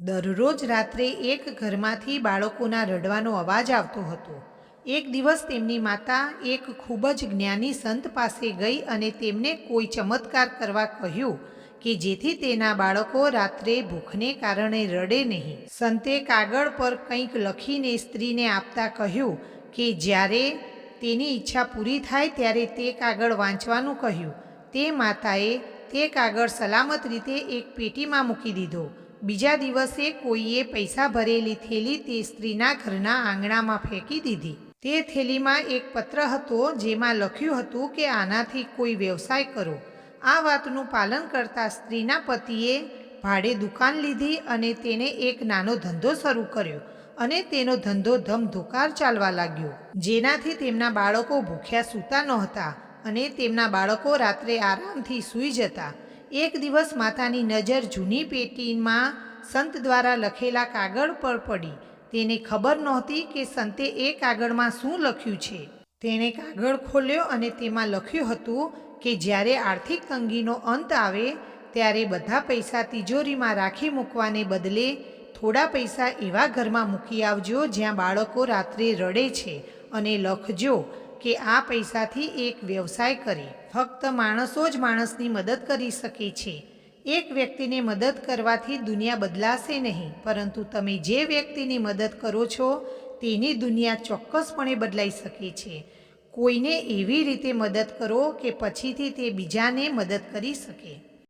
દરરોજ રાત્રે એક ઘરમાંથી બાળકોના રડવાનો અવાજ આવતો હતો. એક દિવસ તેમની માતા એક ખૂબ જ જ્ઞાની સંત પાસે ગઈ અને તેમને કોઈ ચમત્કાર કરવા કહ્યું કે જેથી તેના બાળકો રાત્રે ભૂખને કારણે રડે નહીં. સંતે કાગળ પર કંઈક લખીને સ્ત્રીને આપતા કહ્યું કે જ્યારે તેની ઈચ્છા પૂરી થાય ત્યારે તે કાગળ વાંચવાનું કહ્યું. તે માતાએ તે કાગળ સલામત રીતે એક પેટીમાં મૂકી દીધો. બીજા દિવસે કોઈએ પૈસા ભરેલી થેલી તે સ્ત્રીના ઘરના આંગણામાં ફેંકી દીધી. તે થેલીમાં એક પત્ર હતો જેમાં લખ્યું હતું કે આનાથી કોઈ વ્યવસાય કરો. આ વાતનું પાલન કરતા સ્ત્રીના પતિએ ભાડે દુકાન લીધી અને તેને એક નાનો ધંધો શરૂ કર્યો અને તેનો ધંધો ધમધોકાર ચાલવા લાગ્યો. જેનાથી તેમના બાળકો ભૂખ્યા સૂતા નહોતા અને તેમના બાળકો રાત્રે આરામથી સૂઈ જતા. એક દિવસ માતાની નજર જૂની પેટીમાં સંત દ્વારા લખેલા કાગળ પર પડી. તેને ખબર નહોતી કે સંતે એ કાગળમાં શું લખ્યું છે. તેણે કાગળ ખોલ્યો અને તેમાં લખ્યું હતું કે જ્યારે આર્થિક તંગીનો અંત આવે, ત્યારે બધા પૈસા તિજોરીમાં રાખી મૂકવાને બદલે થોડા પૈસા એવા ઘરમાં મૂકી આવજો જ્યાં બાળકો રાત્રે રડે છે અને લખજો કે આ પૈસાથી એક વ્યવસાય કરે. ફક્ત માણસો જ માણસની મદદ કરી શકે છે. એક વ્યક્તિને મદદ કરવાથી દુનિયા બદલાશે નહીં. પરંતુ તમે જે વ્યક્તિની મદદ કરો છો, તેની દુનિયા ચોક્કસપણે બદલાઈ શકે છે. કોઈને એવી રીતે મદદ કરો કે પછીથી તે બીજાને મદદ કરી શકે.